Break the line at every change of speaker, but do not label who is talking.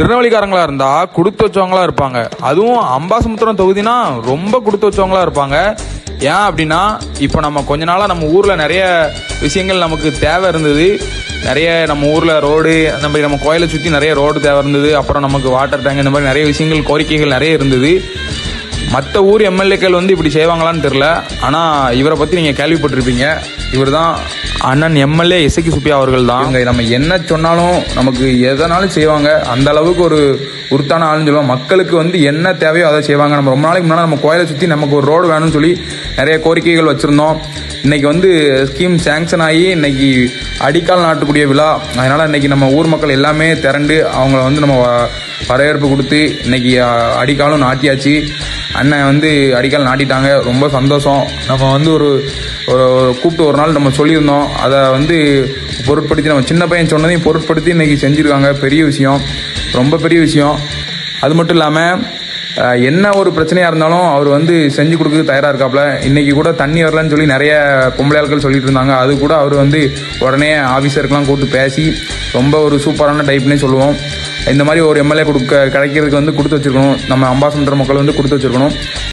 திருநெல்வேலிக்காரங்களா இருந்தா கொடுத்து வச்சவங்களா இருப்பாங்க. அதுவும் அம்பாசமுத்திரம் தொகுதினா ரொம்ப கொடுத்து வச்சவங்களா இருப்பாங்க. ஏன் அப்படின்னா இப்போ நம்ம கொஞ்ச நாளாக நம்ம ஊரில் நிறைய விஷயங்கள் நமக்கு தேவை இருந்தது. நிறைய நம்ம ஊரில் ரோடு அந்த மாதிரி நம்ம கோயிலை சுற்றி நிறைய ரோடு தேவை இருந்தது. அப்புறம் நமக்கு வாட்டர் டேங்க் இந்த மாதிரி நிறைய விஷயங்கள் கோரிக்கைகள் நிறைய இருந்தது. மற்ற ஊர் எம்எல்ஏக்கள் வந்து இப்படி செய்வாங்களான்னு தெரில ஆனால் இவரை பற்றி நீங்கள் கேள்விப்பட்டிருப்பீங்க. இவர் தான் அண்ணன் எம்எல்ஏ இசைக்கு சுப்பியா அவர்கள் தான் நம்ம என்ன சொன்னாலும் நமக்கு எதனாலும் செய்வாங்க. அந்த அளவுக்கு ஒரு உருத்தான ஆளுன்னு சொல்லுவாங்க. மக்களுக்கு வந்து என்ன தேவையோ அதை செய்வாங்க. நம்ம ரொம்ப நாளைக்கு முன்னாடி நம்ம கோயிலை சுற்றி நமக்கு ஒரு ரோடு வேணும்னு சொல்லி நிறைய கோரிக்கைகள் வச்சுருந்தோம். இன்றைக்கி வந்து ஸ்கீம் சேங்ஷன் ஆகி இன்னைக்கு அடிக்கால் நாட்டக்கூடிய விழா. அதனால் இன்னைக்கு நம்ம ஊர் மக்கள் எல்லாமே திரண்டு அவங்கள வந்து நம்ம வ- வரவேற்பு கொடுத்து இன்னைக்கு அடிக்காலும் நாட்டியாச்சு. அண்ணன் வந்து அடிக்கல் நாட்டிட்டாங்க. ரொம்ப சந்தோஷம். நம்ம வந்து ஒரு ஒரு கூப்பிட்டு ஒரு நாள் நம்ம சொல்லியிருந்தோம். அதை வந்து பொருட்படுத்தி நம்ம சின்ன பையன் சொன்னதையும் பொருட்படுத்தி இன்றைக்கி செஞ்சுருக்காங்க. பெரிய விஷயம். ரொம்ப பெரிய விஷயம். அது மட்டும் இல்லாமல் என்ன ஒரு பிரச்சனையாக இருந்தாலும் அவர் வந்து செஞ்சு கொடுக்க தயாராக இருக்காப்புல இன்னைக்கு கூட தண்ணி வரலன்னு சொல்லி நிறைய பொம்பளை ஆட்கள் சொல்லிட்டு இருந்தாங்க. அது கூட அவர் வந்து உடனே ஆஃபீஸருக்கெலாம் கூப்பிட்டு பேசி ரொம்ப ஒரு சூப்பரான டைப்னே சொல்லுவோம். இந்த மாதிரி ஒரு எம்எல்ஏ கொடுக்க கிடைக்கிறதுக்கு வந்து கொடுத்து வச்சிருக்கணும். நம்ம அம்பாசமுத்திர மக்கள் வந்து கொடுத்து வச்சிருக்கணும்.